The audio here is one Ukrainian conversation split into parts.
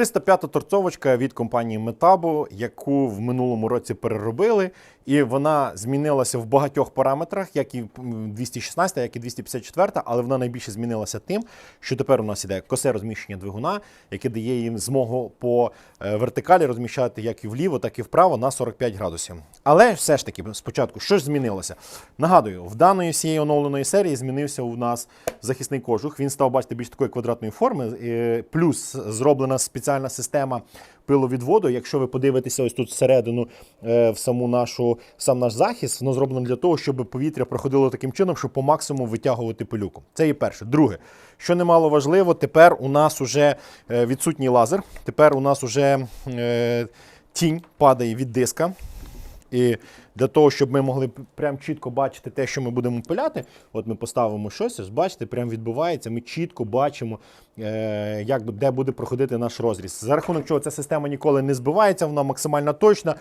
305 торцовочка від компанії Metabo, яку в минулому році переробили, і вона змінилася в багатьох параметрах, як і м, 216, як і 254, але вона найбільше змінилася тим, що тепер у нас іде косе розміщення двигуна, яке дає їм змогу по е, вертикалі розміщати як і вліво, так і вправо на 45 градусів. Але все ж таки, спочатку, що ж змінилося? Нагадую, в даної всієї оновленої серії змінився у нас захисний кожух. Він став, бачите, більш такої квадратної форми, плюс зроблена спеціальна система пиловідводу. Якщо ви подивитеся ось тут всередину е, в саму нашу сам наш захист, воно зроблено для того, щоб повітря проходило таким чином, щоб по максимуму витягувати пилюку. Це є перше. Друге, що немало важливо, тепер у нас уже е, відсутній лазер. Тепер у нас уже е, тінь падає від диска. І для того, щоб ми могли прям чітко бачити те, що ми будемо пиляти, от ми поставимо щось, ось бачите, прям відбувається. Ми чітко бачимо, е, як, де буде проходити наш розріз. За рахунок чого ця система ніколи не збивається, вона максимально точна.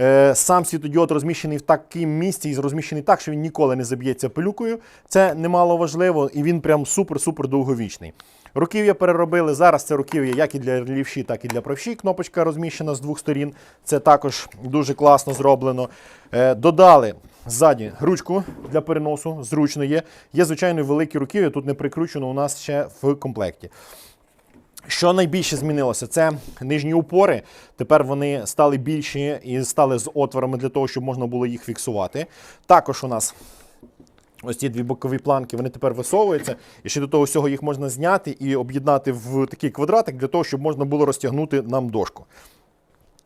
Е, Сам світодіод розміщений в такому місці і розміщений так, що він ніколи не заб'ється пилюкою. Це немало важливо, і він прям супер-супер довговічний. Руків'я переробили. Зараз це руків'я як і для лівші, так і для правші. Кнопочка розміщена з двох сторін. Це також дуже класно зроблено. Е, Додали ззаді ручку для переносу, зручно є. Є, звичайно, великі руків'я, тут не прикручено у нас ще в комплекті. Що найбільше змінилося? Це нижні упори. Тепер вони стали більші і стали з отворами для того, щоб можна було їх фіксувати. Також у нас ось ці дві бокові планки, вони тепер висовуються. І ще до того всього їх можна зняти і об'єднати в такий квадратик для того, щоб можна було розтягнути нам дошку.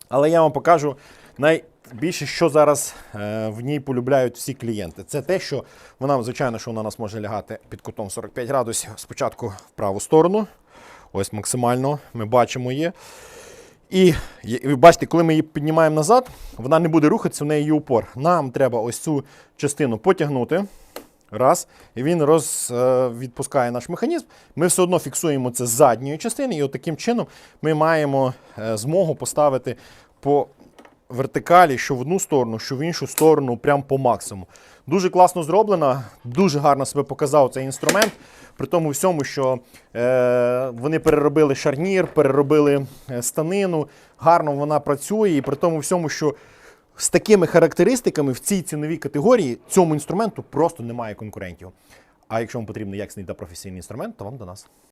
Але я вам покажу найбільше, що зараз е, в ній полюбляють всі клієнти. Це те, що вона, звичайно, що вона у нас може лягати під кутом 45 градусів. Спочатку в праву сторону. Ось максимально ми бачимо її. І ви бачите, коли ми її піднімаємо назад, вона не буде рухатися, в неї є упор. Нам треба ось цю частину потягнути. Раз. І він роз, е, відпускає наш механізм. Ми все одно фіксуємо це з задньої частини, і от таким чином ми маємо е, змогу поставити по вертикалі, що в одну сторону, що в іншу сторону, прямо по максимуму. Дуже класно зроблено, дуже гарно себе показав цей інструмент. При тому всьому, що е, вони переробили шарнір, переробили е, станину, гарно вона працює, і при тому всьому, що з такими характеристиками в цій ціновій категорії цьому інструменту просто немає конкурентів. А якщо вам потрібен якісний та професійний інструмент, то вам до нас.